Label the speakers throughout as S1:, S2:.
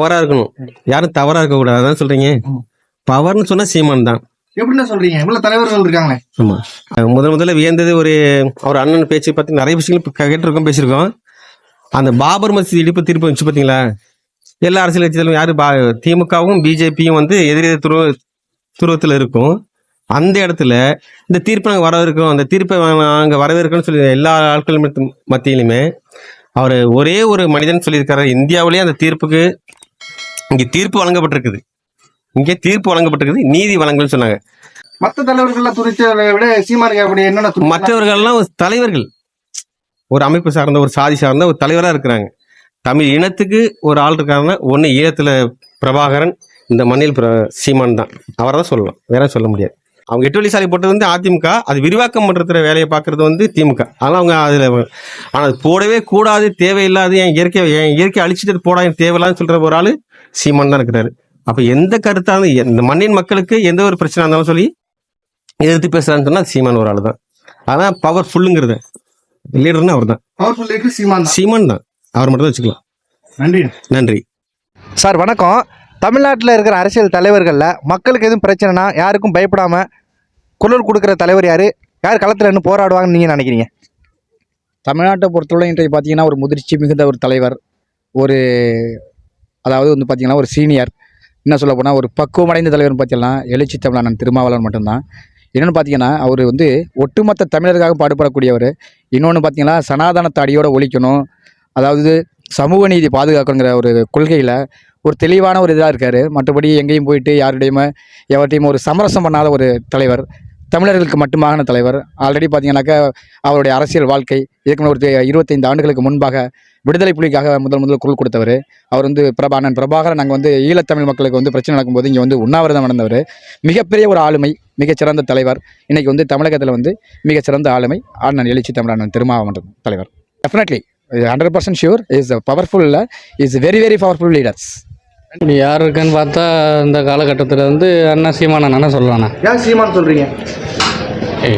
S1: பவரா இருக்கணும். யாரும் தவறா இருக்க கூடாது. அதான் சொல்றீங்க. பவர்னு சொன்னா சீமான் தான்.
S2: எப்படின்னா சொல்றீங்க? இவ்வளவு தலைவர்கள் இருக்காங்களே.
S1: ஆமா. முதல் முதல்ல வியந்தது ஒரு அவர் அண்ணன் பேச்சு பத்தி நிறைய விஷயங்கள் கேட்டிருக்கோம் பேசியிருக்கோம். அந்த பாபர் மசீதி இடிப்பு தீர்ப்பு வச்சு பாத்தீங்களா? எல்லா அரசியல் கட்சிகளும் யாரு? பா திமுகவும் பிஜேபியும் வந்து எதிரி துருவ துருவத்தில் இருக்கும். அந்த இடத்துல இந்த தீர்ப்பை நாங்கள் வரவேற்கிறோம் அந்த தீர்ப்பை நாங்கள் வரவேற்கிறோம்னு சொல்லி எல்லா ஆட்கள் மத்த- மத்தியிலுமே அவர் ஒரே ஒரு மனிதன் சொல்லியிருக்காரு. இந்தியாவிலேயே அந்த தீர்ப்புக்கு இங்கே தீர்ப்பு வழங்கப்பட்டிருக்குது. இங்கே தீர்ப்பு வழங்கப்பட்டிருக்குது. நீதி வழங்கல்னு சொன்னாங்க.
S2: மத்த தலைவர்கள்லாம் துணிச்சலை விட அப்படி என்னென்ன?
S1: மற்றவர்கள்லாம் ஒரு தலைவர்கள். ஒரு அமைப்பு சார்ந்த ஒரு சாதி சார்ந்த ஒரு தலைவரா இருக்கிறாங்க. தமிழ் இனத்துக்கு ஒரு ஆள் இருக்காருன்னா ஒண்ணு ஈழத்துல பிரபாகரன் இந்த மண்ணில் பிர- சீமான் தான். அவரை தான் சொல்லலாம். வேற சொல்ல முடியாது. அவங்க எட்டு வழி சாலை போட்டது வந்து அதிமுக. அது விரிவாக்கம் பண்ற வேலையை பார்க்கறது வந்து திமுக. அதனால அவங்க அதுல ஆனா அது போடவே கூடாது தேவையில்லாது என் இயற்கை என் இயற்கை அழிச்சிட்டு போடாது தேவையில்லான்னு சொல்ற ஒரு ஆளு சீமான் தான் இருக்கிறாரு. அப்ப எந்த கருத்தாலும் இந்த மண்ணின் மக்களுக்கு எந்த ஒரு பிரச்சனை இருந்தாலும் சொல்லி எதிர்த்து பேசுறான்னு சொன்னா சீமான் ஒரு ஆளு தான் அதான் பவர்ஃபுல்லுங்கிறது லீடர்னா அவர் தான்
S2: பவர்ஃபுல் லீடர் சீமான் தான்.
S1: சீமான் தான். அவர் மட்டும் தான் வச்சுக்கலாம்.
S2: நன்றி.
S1: நன்றி.
S2: சார் வணக்கம். தமிழ்நாட்டில் இருக்கிற அரசியல் தலைவர்களில் மக்களுக்கு எதுவும் பிரச்சனைனா யாருக்கும் பயப்படாம குரல் கொடுக்குற தலைவர் யாரு? யார் களத்தில் நின்று போராடுவாங்கன்னு நீங்கள் நினைக்கிறீங்க?
S3: தமிழ்நாட்டை பொறுத்தவரை இன்றைக்கு பார்த்தீங்கன்னா ஒரு முதிர்ச்சி மிகுந்த ஒரு தலைவர் ஒரு அதாவது வந்து பார்த்தீங்கன்னா ஒரு சீனியர் என்ன சொல்ல போனால் ஒரு பக்குவமடைந்த தலைவர்னு பார்த்தீங்கன்னா எழுச்சி தமிழன் திருமாவளவன் மட்டும்தான். இன்னொன்று பார்த்தீங்கன்னா அவர் வந்து ஒட்டுமொத்த தமிழருக்காக பாடுபடக்கூடியவர். இன்னொன்று பார்த்தீங்கன்னா சனாதனத்தை அடியோடு ஒழிக்கணும். அதாவது சமூக நீதி பாதுகாக்கணுங்கிற ஒரு கொள்கையில் ஒரு தெளிவான ஒரு இதாக இருக்கார். மற்றபடி எங்கேயும் போயிட்டு யாருடையுமே எவர்ட்டையும் ஒரு சமரசம் பண்ணாத ஒரு தலைவர். தமிழர்களுக்கு மட்டுமான தலைவர். ஆல்ரெடி பார்த்தீங்கன்னாக்கா அவருடைய அரசியல் வாழ்க்கை ஏற்கனவே ஒரு இருபத்தைந்து ஆண்டுகளுக்கு முன்பாக விடுதலை புலிக்காக முதல் முதல் குரல் கொடுத்தவர். அவர் வந்து பிரபா பிரபாகரன் நாங்கள் வந்து ஈழத்தமிழ் மக்களுக்கு வந்து பிரச்சனை நடக்கும்போது இங்கே வந்து உண்ணாவிரதம் நடந்தவர். மிகப்பெரிய ஒரு ஆளுமை மிகச்சிறந்த தலைவர். இன்றைக்கி வந்து தமிழகத்தில் வந்து மிகச்சிறந்த ஆளுமை அண்ணன் எழுச்சி தமிழன் அண்ணன் தலைவர். Definitely hundred percent sure is powerful is very very powerful leaders
S4: இப்படி யார் இருக்குன்னு பார்த்தா இந்த காலகட்டத்தில் வந்து அண்ணா சீமான் அண்ணா சொல்லலாண்ணா
S2: ஏன் சீமான் சொல்றீங்க?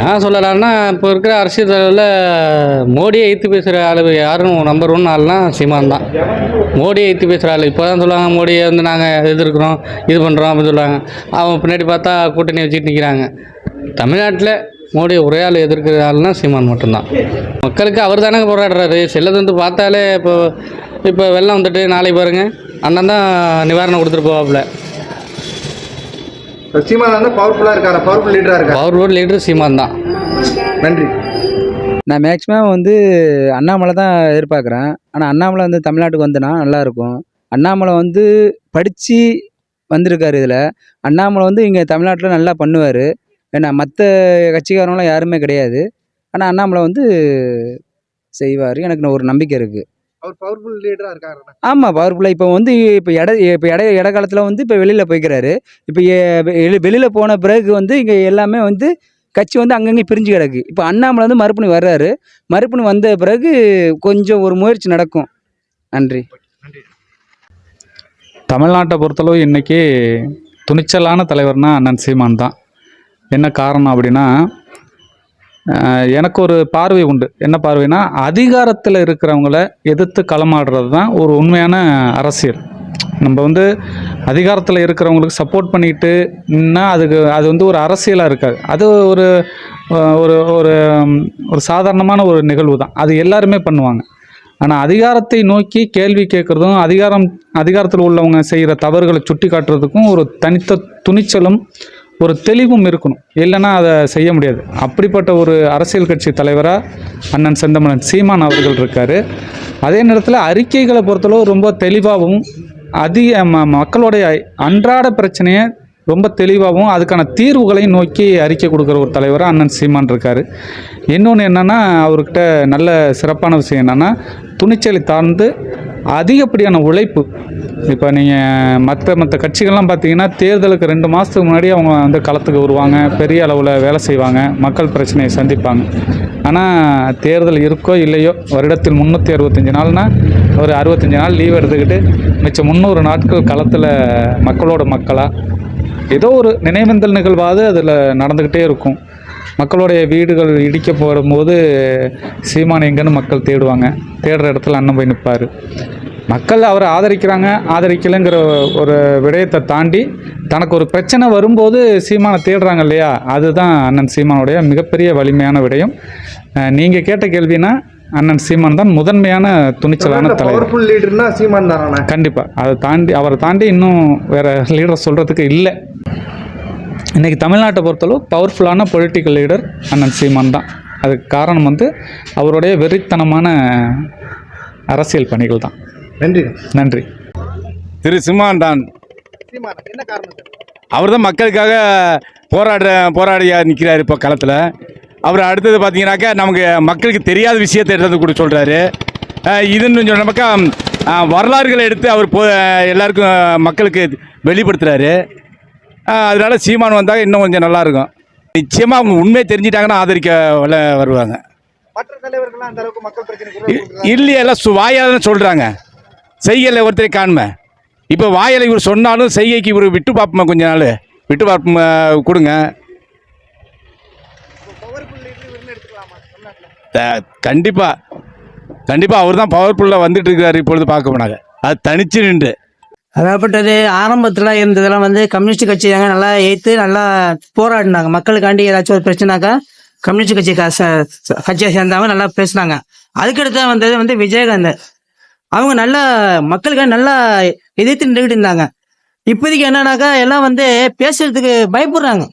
S4: ஏன் சொல்லலாம்னா இப்போ இருக்கிற அரசியல் தலைவரில் மோடியை எய்த்து பேசுகிற ஆளு யாரும் நம்பர் ஒன் ஆள்னா சீமான் தான். மோடியை எய்த்து பேசுகிற ஆள். இப்போ தான் சொல்லுவாங்க மோடியை வந்து நாங்கள் எதிர்க்கிறோம் இது பண்ணுறோம் அப்படின்னு சொல்லுவாங்க. அவங்க பின்னாடி பார்த்தா கூட்டணி வச்சுட்டு நிற்கிறாங்க தமிழ்நாட்டில் மோடியை ஒரே ஆள் எதிர்க்கிற ஆள்னா சீமான் மட்டும்தான். மக்களுக்கு அவர் தானே போராடுறாரு. செல்லது வந்து பார்த்தாலே இப்போ இப்போ வெள்ளம் வந்துட்டு நாளைக்கு பாருங்கள் அண்ணன் தான் நிவாரணம் கொடுத்துட்டு போவாப்புல.
S2: சீமான் வந்து பவர்ஃபுல்லாக இருக்காரா? பவர்ஃபுல் லீடராக இருக்காரு?
S4: பவர் ரோட் லீடர் சீமான் தான்.
S2: நன்றி.
S5: நான் மேக்ஸிமம் வந்து அண்ணாமலை தான் எதிர்பார்க்குறேன். ஆனால் அண்ணாமலை வந்து தமிழ்நாட்டுக்கு வந்துனா நல்லாயிருக்கும் அண்ணாமலை வந்து படித்து வந்திருக்காரு இதில். அண்ணாமலை வந்து இங்கே தமிழ்நாட்டில் நல்லா பண்ணுவார். ஏன்னா மற்ற கட்சிக்காரங்களாம் யாருமே கிடையாது. ஆனால் அண்ணாமலை வந்து செய்வார். எனக்கு ஒரு நம்பிக்கை இருக்குது
S2: அவர் பவர்ஃபுல் லீடராக இருக்காரு
S5: ஆமாம் பவர்ஃபுல்லாக இப்போ வந்து இப்போ இட இப்போ இட இட காலத்தில் வந்து இப்போ வெளியில் போய்க்கிறாரு. இப்போ வெளியில் போன பிறகு வந்து இங்கே எல்லாமே வந்து கட்சி வந்து அங்கங்கே பிரிஞ்சு கிடக்கு. இப்போ அண்ணாமலை வந்து மறுபணி வர்றாரு. மறுபணி வந்த பிறகு கொஞ்சம் ஒரு முயற்சி நடக்கும். நன்றி.
S6: தமிழ்நாட்டை பொறுத்தளவு இன்றைக்கி துணிச்சலான தலைவர்னா அண்ணன் சீமான் தான். என்ன காரணம் அப்படின்னா எனக்கு ஒரு பார்வை உண்டு. என்ன பார்வைனா அதிகாரத்தில் இருக்கிறவங்கள எதிர்த்து களமாடுறது தான் ஒரு உண்மையான அரசியல். நம்ம வந்து அதிகாரத்தில் இருக்கிறவங்களுக்கு சப்போர்ட் பண்ணிட்டு அதுக்கு அது வந்து ஒரு அரசியலாக இருக்காது. அது ஒரு ஒரு ஒரு ஒரு சாதாரணமான ஒரு நிகழ்வு தான் அது எல்லாருமே பண்ணுவாங்க. ஆனால் அதிகாரத்தை நோக்கி கேள்வி கேட்குறதும் அதிகாரம் அதிகாரத்தில் உள்ளவங்க செய்கிற தவறுகளை சுட்டி காட்டுறதுக்கும் ஒரு தனித்த துணிச்சலும் ஒரு தெளிவும் இருக்கணும். இல்லைன்னா அதை செய்ய முடியாது. அப்படிப்பட்ட ஒரு அரசியல் கட்சி தலைவராக அண்ணன் செந்தமலன் சீமான் அவர்கள் இருக்கார். அதே நேரத்தில் அறிக்கைகளை பொறுத்தளவு ரொம்ப தெளிவாகவும் அதிக ம மக்களுடைய அன்றாட பிரச்சனையை ரொம்ப தெளிவாகவும் அதுக்கான தீர்வுகளையும் நோக்கி அறிக்கை கொடுக்குற ஒரு தலைவராக அண்ணன் சீமான் இருக்கார். இன்னொன்று என்னென்னா அவர்கிட்ட நல்ல சிறப்பான விஷயம் என்னென்னா துணிச்சலை தாழ்ந்து அதிகப்படியான உழைப்பு. இப்போ நீங்கள் மற்ற மற்ற கட்சிகள்லாம் பார்த்தீங்கன்னா தேர்தலுக்கு ரெண்டு மாதத்துக்கு முன்னாடி அவங்க வந்து களத்துக்கு வருவாங்க பெரிய அளவில் வேலை செய்வாங்க மக்கள் பிரச்சனையை சந்திப்பாங்க. ஆனால் தேர்தல் இருக்கோ இல்லையோ வருடத்தில் முந்நூற்றி அறுபத்தஞ்சு நாள்னா ஒரு அறுபத்தஞ்சு நாள் லீவ் எடுத்துக்கிட்டு மிச்சம் முந்நூறு நாட்கள் களத்தில் மக்களோட மக்களாக ஏதோ ஒரு நினைவேந்தல் நிகழ்வாவது அதில் நடந்துக்கிட்டே இருக்கும். மக்களுடைய வீடுகள் இடிக்க போடும்போது சீமான் எங்கன்னு மக்கள் தேடுவாங்க. தேடுற இடத்துல அண்ணன் போய் நிற்பார் மக்கள் அவரை ஆதரிக்கிறாங்க. ஆதரிக்கலைங்கிற ஒரு விடயத்தை தாண்டி தனக்கு ஒரு பிரச்சனை வரும்போது சீமானை தேடுறாங்க இல்லையா? அதுதான் அண்ணன் சீமானுடைய மிகப்பெரிய வலிமையான விடயம். நீங்கள் கேட்ட கேள்வினா அண்ணன் சீமான் தான் முதன்மையான துணிச்சலான தலைவர்.
S2: லீடர்னா சீமான் தானே.
S6: கண்டிப்பாக அதை தாண்டி அவரை தாண்டி இன்னும் வேற லீடர் சொல்கிறதுக்கு இல்லை. இன்றைக்கி தமிழ்நாட்டை பொறுத்தளவு பவர்ஃபுல்லான பொலிட்டிக்கல் லீடர் அண்ணன் சீமான் தான். அதுக்கு காரணம் வந்து அவருடைய வெறித்தனமான அரசியல் பணிகள் தான்.
S2: நன்றி.
S6: நன்றி.
S7: திரு தான்.
S2: சீமான் என்ன காரணம்? சார்
S7: அவர் தான் மக்களுக்காக போராடுற போராடியா நிற்கிறார் இப்போ களத்தில். அவர் அடுத்தது பார்த்தீங்கன்னாக்கா நமக்கு மக்களுக்கு தெரியாத விஷயத்தை எடுத்து கூட சொல்கிறாரு இதுன்னு சொன்னப்பக்கா அஹ், வரலாறுகளை எடுத்து அவர் போ எல்லாருக்கும் மக்களுக்கு வெளிப்படுத்துகிறாரு அதனால சீமான் வந்தால் இன்னும் கொஞ்சம் நல்லாயிருக்கும் நிச்சயமாக அவங்க உண்மையை தெரிஞ்சிட்டாங்கன்னா ஆதரிக்க வருவாங்க.
S2: மற்ற தலைவர்கள்லாம் அந்த அளவுக்கு மக்கள் பிரச்சனை குரல்
S7: இ-
S2: கொடுக்குறாங்க.
S7: இல்லையே எல்லாம் சு வாயால் தான் சொல்கிறாங்க செய்கையில் ஒருத்தரை காண்மை. இப்போ வாயில் இவர் சொன்னாலும் செய்கைக்கு இவர் விட்டு பார்ப்போமா கொஞ்ச நாள்? விட்டு பார்ப்போமா கொடுங்க. த- கண்டிப்பா. கண்டிப்பா அவர் தான் பவர்ஃபுல்லாக வந்துட்டு இருக்காரு இப்பொழுது பார்க்க போனாங்க அது தனிச்சு நின்று.
S8: அதாகப்பட்டது ஆரம்பத்தில் இருந்ததெல்லாம் வந்து கம்யூனிஸ்ட் கட்சி தாங்க நல்லா ஏற்று நல்லா போராடினாங்க. மக்களுக்காண்டி ஏதாச்சும் ஒரு பிரச்சனைனாக்கா கம்யூனிஸ்ட் கட்சி கட்சியை சேர்ந்தவங்க நல்லா பேசினாங்க. அதுக்கடுத்து வந்தது வந்து விஜயகாந்த். அவங்க நல்லா மக்களுக்காக நல்லா எதிர்த்து நின்றுகிட்டு இருந்தாங்க. இப்போதைக்கு என்னன்னாக்கா எல்லாம் வந்து பேசுறதுக்கு பயப்படுறாங்க.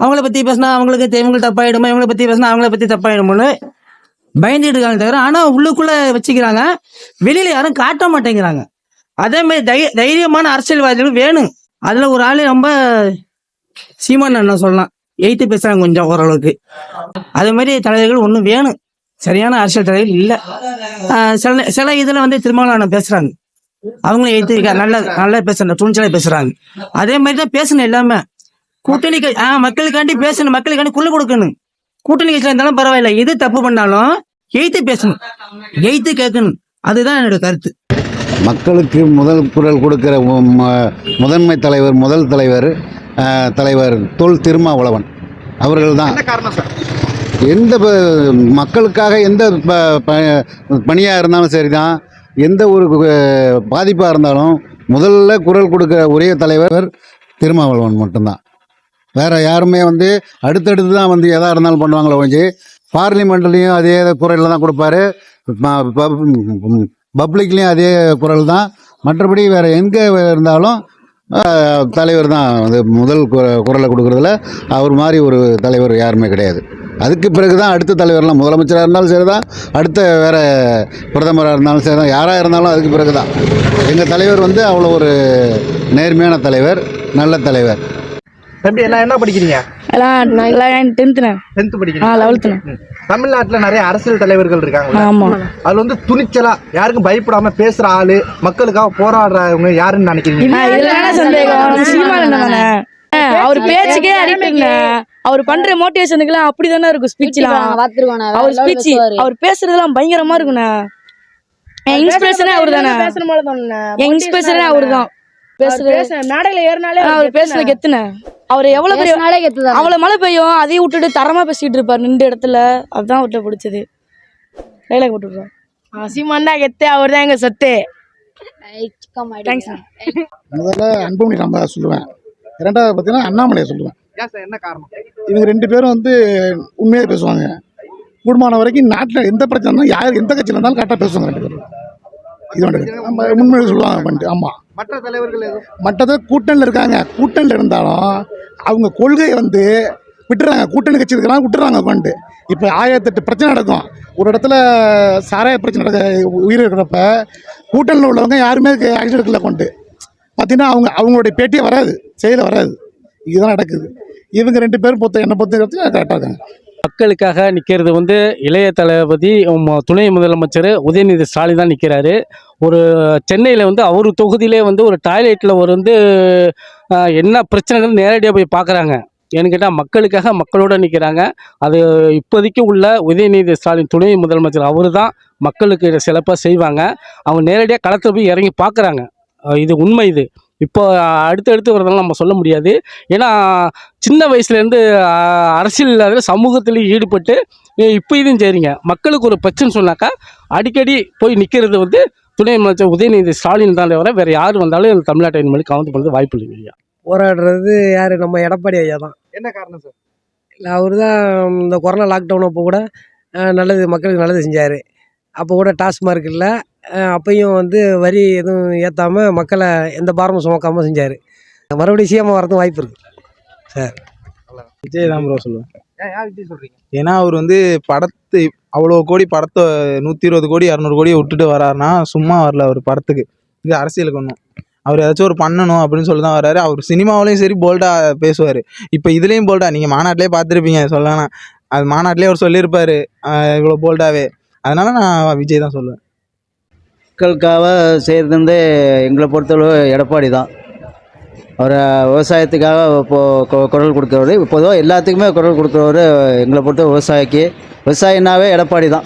S8: அவங்கள பத்தி பேசினா அவங்களுக்கு தெ- இவங்களுக்கு தப்பாயிடுமா இவங்கள பத்தி பேசினா அவங்கள பத்தி தப்பாயிடுமோன்னு பயந்துட்டு இருக்காங்க தவிர ஆனா உள்ளுக்குள்ள வச்சுக்கிறாங்க. வெளியில யாரும் காட்ட மாட்டேங்கிறாங்க. அதே மாதிரி தை தைரியமான அரசியல்வாதிகள் வேணும். அதுல ஒரு ஆளு ரொம்ப சீமான் அண்ணன் சொல்லலாம். எய்த்து பேசுறாங்க கொஞ்சம் ஓரளவுக்கு. அதே மாதிரி தலைவர்கள் ஒன்றும் வேணும். சரியான அரசியல் தலைவர் இல்லை. சில சில இதில் வந்து திருமாவளவன் பேசுறாங்க. அவங்களும் எய்த்து நல்ல நல்லா பேசுறாங்க துணிச்சலாக பேசுறாங்க. அதே மாதிரி தான் பேசணும் எல்லாமே. கூட்டணி ஆ மக்களுக்காண்டி பேசணும் மக்களுக்காண்டி குள்ள கொடுக்கணும். கூட்டணி கட்சியில் இருந்தாலும் பரவாயில்ல. எது தப்பு பண்ணாலும் எய்த்து பேசணும். எய்த்து கேட்கணும். அதுதான் என்னோட கருத்து.
S9: மக்களுக்கு முதல் குரல் கொடுக்கிற முதன்மை தலைவர் முதல் தலைவர் தலைவர் தொல் திருமாவளவன் அவர்கள் தான்
S2: சார்?
S9: எந்த ப- மக்களுக்காக எந்த பணியாக இருந்தாலும் சரிதான். எந்த ஒரு பாதிப்பாக இருந்தாலும் முதல்ல குரல் கொடுக்கிற ஒரே தலைவர் திருமாவளவன் மட்டும்தான். வேற யாருமே வந்து அடுத்தடுத்து தான் வந்து எதாக இருந்தாலும் பண்ணுவாங்களே ஒழிஞ்சு பார்லிமெண்ட்லேயும் அதே குரலில் தான் கொடுப்பாரு. பப்ளிக்லேயும் அதே குரல் தான் மற்றபடி வேற எங்கே இருந்தாலும் தலைவர் தான் வந்து முதல் குரலை கொடுக்குறதுல அவர் மாதிரி ஒரு தலைவர் யாருமே கிடையாது. அதுக்கு பிறகு தான் அடுத்த தலைவர்லாம் முதலமைச்சராக இருந்தாலும் சரி தான் அடுத்த வேறு பிரதமராக இருந்தாலும் சரி தான் யாராக இருந்தாலும் அதுக்கு பிறகு தான் எங்கள் தலைவர் வந்து அவ்வளோ ஒரு நேர்மையான தலைவர் நல்ல தலைவர்.
S2: தம்பி என்ன என்ன படிக்கிறீங்க? டென்த்
S10: லெவல்த்துண்ணே
S2: தமிழ்நாட்டுல நிறைய அரசியல் தலைவர்கள் இருக்காங்க
S10: ஆமாம்
S2: அதுல வந்து துணிச்சலா யாருக்கும் பயப்படாம பேசுற ஆளு மக்களுக்காக போராடுறவங்க யாருன்னு நினைக்கிறீங்க?
S10: அவர் பேச்சுக்கே அடிக்ட்டுண்ணே அவர் பண்ற மோட்டிவேஷனுக்குலாம் அப்படிதானே இருக்கும் ஸ்பீச்லாம் அவர் ஸ்பீச் அவர் பேசுறதெல்லாம் பயங்கரமா இருக்குண்ணே. இன்ஸ்பிரேஷனே அவர் தானே என் இன்ஸ்பிரேஷனே அவர் தான் பேசுறது
S11: மேடையில ஏறினாலே
S10: அவர் பேசுன கெத்துனே. அவர் எவ்வளவு பெரிய அவ்வளவு மழை பெய்யும் அதையும் விட்டுட்டு தரமா பேசிட்டு இருப்பார் நின்ற இடத்துல. அதுதான் அவர்கிட்ட பிடிச்சது. டைலாக்
S11: சீமான் தான் கெத்து அவர் தான் எங்க சொத்து.
S10: தேங்க்ஸ்
S3: முதல்ல அன்புமணி ராமதாஸ் சொல்லுவேன். இரண்டாவது பார்த்தீங்கன்னா அண்ணாமலையை சொல்லுவேன்.
S2: ஏன் சார் என்ன காரணம்?
S3: இவங்க ரெண்டு பேரும் வந்து உண்மையாக பேசுவாங்க. கூடுமான வரைக்கும் நாட்டில் எந்த பிரச்சனை இருந்தாலும் யார் எந்த கட்சியில் இருந்தாலும் கரெக்டாக பேசுவாங்க ரெண்டு பேரும். இது நம்ம உண்மையை சொல்லுவாங்க பண்ணிட்டு ஆமாம்
S2: மற்ற தலைவர்கள்
S3: மற்றது கூட்டணியில் இருக்காங்க. கூட்டணியில் இருந்தாலும் அவங்க கொள்கையை வந்து விட்டுறாங்க. கூட்டணி கட்சி இருக்கலாம் விட்டுறாங்க உட்காந்து இப்போ ஆயிரத்தெட்டு பிரச்சனை நடக்கும். ஒரு இடத்துல சாராய பிரச்சனை நடக்க உயிர் இருக்கிறப்ப கூட்டணியில் உள்ளவங்க யாருமே ஆக்ஷன் எடுக்கல கொண்டு பார்த்தீங்கன்னா அவங்க அவங்களுடைய பேட்டியே வராது. செயல வராது. இதுதான் நடக்குது. இவங்க ரெண்டு பேரும் பொறுத்த என்னை பொறுத்த கரெக்டாக இருக்காங்க.
S4: மக்களுக்காக நிற்கிறது வந்து இளைய தளபதி துணை முதலமைச்சர் உதயநிதி ஸ்டாலின் தான் நிற்கிறாரு ஒரு சென்னையில் வந்து அவர் தொகுதியிலே வந்து ஒரு டாய்லெட்டில் ஒரு வந்து என்ன பிரச்சனைகள் நேரடியாக போய் பார்க்குறாங்க ஏன்னு கேட்டால் மக்களுக்காக மக்களோட நிற்கிறாங்க அது இப்போதைக்கு உள்ள உதயநிதி ஸ்டாலின் துணை முதலமைச்சர் அவர் தான் மக்களுக்கு சிலப்பாக செய்வாங்க. அவங்க நேரடியாக களத்தில் போய் இறங்கி பார்க்குறாங்க இது உண்மை இது. இப்போ அடுத்தடுத்து வரதெல்லாம் நம்ம சொல்ல முடியாது. ஏன்னா சின்ன வயசுலேருந்து அரசியல் அதில் சமூகத்திலையும் ஈடுபட்டு இப்போ இதுவும் சரிங்க மக்களுக்கு ஒரு பிரச்சனை சொன்னாக்கா அடிக்கடி போய் நிற்கிறது வந்து துணை முதலமைச்சர் உதயநிதி ஸ்டாலின் தான் தவிர வேறு யார் வந்தாலும் இந்த தமிழ்நாட்டை இனிமேல் கவுண்ட் பண்ணுறது வாய்ப்பு இல்லைங்க ஐயா.
S2: போராடுறது யார்? நம்ம எடப்பாடி ஐயா தான்.
S12: என்ன காரணம் சார்?
S2: இல்லை அவர் தான் இந்த கொரோனா லாக்டவுன் அப்போ கூட நல்லது மக்களுக்கு நல்லது செஞ்சார். அப்போ கூட டாஸ்மார்க் இல்லை அப்பையும் வந்து வரி எதுவும் ஏற்றாம மக்களை எந்த பாரமும் சுமக்காமல் செஞ்சார். மறுபடியும் சிஎம் வரதும் வாய்ப்பு இருக்குது
S13: விஜய் தான் ப்ரோ சொல்லுவேன் ஏன்னா அவர் வந்து படத்து அவ்வளோ கோடி படத்தை நூற்றி இருபது கோடி இரநூறு கோடியை விட்டுட்டு வராருன்னா சும்மா வரல அவர் படத்துக்கு. இது அரசியலுக்கு ஒன்றும் அவர் ஏதாச்சும் ஒரு பண்ணணும் அப்படின்னு சொல்லி தான் வராரு. அவர் சினிமாவிலையும் சரி போல்டாக பேசுவார். இப்போ இதுலேயும் போல்டா நீங்கள் மாநாட்டிலே பார்த்துருப்பீங்க சொல்லலாம். அது மாநாட்டிலே அவர் சொல்லியிருப்பாரு இவ்வளோ போல்டாகவே அதனால நான் விஜய் தான் சொல்லுவேன்.
S14: மக்களுக்காக செய்கிறது வந்து எங்களை பொறுத்தளவு எடப்பாடி தான். அவர் விவசாயத்துக்காக இப்போது கொ- குரல் கொடுக்குறவர் பொதுவாக எல்லாத்துக்குமே குரல் கொடுக்குறவர் எங்களை பொறுத்த விவசாயிக்கு. விவசாயினாவே எடப்பாடி தான்.